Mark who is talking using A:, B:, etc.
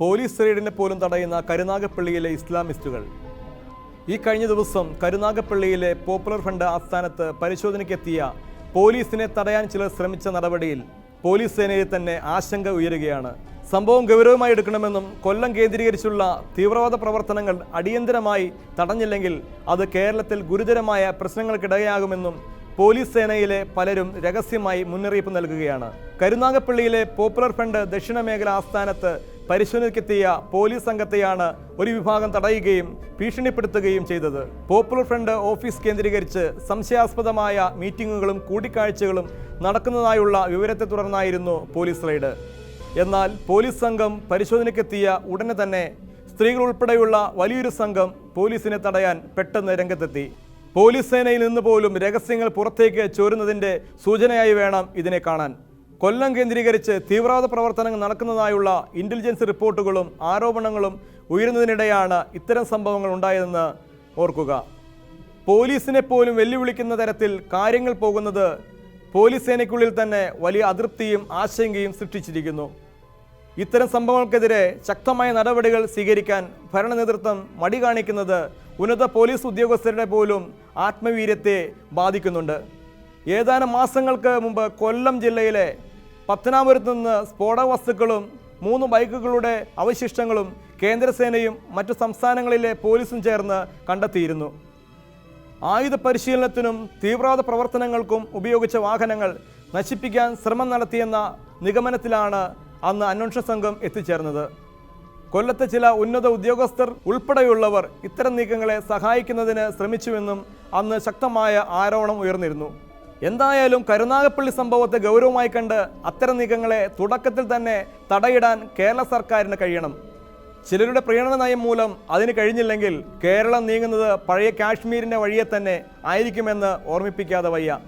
A: Police റെയ്ഡിനെ പോലും തടയുന്ന കരുനാഗപ്പള്ളിയിലെ ഇസ്ലാമിസ്റ്റുകൾ. ഈ കഴിഞ്ഞ ദിവസം കരുനാഗപ്പള്ളിയിലെ പോപ്പുലർ ഫ്രണ്ട് ആസ്ഥാനത്ത് പരിശോധനയ്ക്കെത്തിയ പോലീസിനെ തടയാൻ ചിലർ ശ്രമിച്ച നടപടിയിൽ പോലീസ് സേനയിൽ തന്നെ ആശങ്ക ഉയരുകയാണ്. സംഭവം ഗൗരവമായി എടുക്കണമെന്നും കൊല്ലം കേന്ദ്രീകരിച്ചുള്ള തീവ്രവാദ പ്രവർത്തനങ്ങൾ അടിയന്തരമായി തടഞ്ഞില്ലെങ്കിൽ അത് കേരളത്തിൽ ഗുരുതരമായ പ്രശ്നങ്ങൾക്കിടയാകുമെന്നും പോലീസ് സേനയിലെ പലരും രഹസ്യമായി മുന്നറിയിപ്പ് നൽകുകയാണ്. കരുനാഗപ്പള്ളിയിലെ പോപ്പുലർ ഫ്രണ്ട് ദക്ഷിണ മേഖല ആസ്ഥാനത്ത് പരിശോധനയ്ക്കെത്തിയ പോലീസ് സംഘത്തെയാണ് ഒരു വിഭാഗം തടയുകയും ഭീഷണിപ്പെടുത്തുകയും ചെയ്തത്. പോപ്പുലർ ഫ്രണ്ട് ഓഫീസ് കേന്ദ്രീകരിച്ച് സംശയാസ്പദമായ മീറ്റിങ്ങുകളും കൂടിക്കാഴ്ചകളും നടക്കുന്നതായുള്ള വിവരത്തെ തുടർന്നായിരുന്നു പോലീസ് റെയ്ഡ്. എന്നാൽ പോലീസ് സംഘം പരിശോധനയ്ക്കെത്തിയ ഉടനെ തന്നെ സ്ത്രീകൾ ഉൾപ്പെടെയുള്ള വലിയൊരു സംഘം പോലീസിനെ തടയാൻ പെട്ടെന്ന് രംഗത്തെത്തി. പോലീസ് സേനയിൽ നിന്ന് പോലും രഹസ്യങ്ങൾ പുറത്തേക്ക് ചോരുന്നതിന്റെ സൂചനയായി വേണം ഇതിനെ കാണാൻ. കൊല്ലം കേന്ദ്രീകരിച്ച് തീവ്രവാദ പ്രവർത്തനങ്ങൾ നടക്കുന്നതായുള്ള ഇന്റലിജൻസ് റിപ്പോർട്ടുകളും ആരോപണങ്ങളും ഉയരുന്നതിനിടെയാണ് ഇത്തരം സംഭവങ്ങൾ ഉണ്ടായതെന്ന് ഓർക്കുക. പോലീസിനെ പോലും വെല്ലുവിളിക്കുന്ന തരത്തിൽ കാര്യങ്ങൾ പോകുന്നത് പോലീസ് സേനയ്ക്കുള്ളിൽ തന്നെ വലിയ അതൃപ്തിയും ആശങ്കയും സൃഷ്ടിച്ചിരിക്കുന്നു. ഇത്തരം സംഭവങ്ങൾക്കെതിരെ ശക്തമായ നടപടികൾ സ്വീകരിക്കാൻ ഭരണ നേതൃത്വം മടി കാണിക്കുന്നത് ഉന്നത പോലീസ് ഉദ്യോഗസ്ഥരുടെ പോലും ആത്മവീര്യത്തെ ബാധിക്കുന്നുണ്ട്. ഏതാനും മാസങ്ങൾക്ക് മുമ്പ് കൊല്ലം ജില്ലയിലെ പത്തനാപുരത്ത് നിന്ന് സ്ഫോടക വസ്തുക്കളും മൂന്ന് ബൈക്കുകളുടെ അവശിഷ്ടങ്ങളും കേന്ദ്രസേനയും മറ്റു സംസ്ഥാനങ്ങളിലെ പോലീസും ചേർന്ന് കണ്ടെത്തിയിരുന്നു. ആയുധ പരിശീലനത്തിനും തീവ്രവാദ പ്രവർത്തനങ്ങൾക്കും ഉപയോഗിച്ച വാഹനങ്ങൾ നശിപ്പിക്കാൻ ശ്രമം നടത്തിയെന്ന നിഗമനത്തിലാണ് അന്ന് അന്വേഷണ സംഘം എത്തിച്ചേർന്നത്. കൊല്ലത്തെ ചില ഉന്നത ഉദ്യോഗസ്ഥർ ഉൾപ്പെടെയുള്ളവർ ഇത്തരം നീക്കങ്ങളെ സഹായിക്കുന്നതിന് ശ്രമിച്ചുവെന്നും അന്ന് ശക്തമായ ആരോപണം ഉയർന്നിരുന്നു. എന്തായാലും കരുനാഗപ്പള്ളി സംഭവത്തെ ഗൗരവമായി കണ്ട് അത്തരം നീക്കങ്ങളെ തുടക്കത്തിൽ തന്നെ തടയിടാൻ കേരള സർക്കാരിന് കഴിയണം. ചിലരുടെ പ്രീണന നയം മൂലം അതിന് കഴിഞ്ഞില്ലെങ്കിൽ കേരളം നീങ്ങുന്നത് പഴയ കാശ്മീരിന്റെ വഴിയെ തന്നെ ആയിരിക്കുമെന്ന് ഓർമ്മിപ്പിക്കാതെ വയ്യ.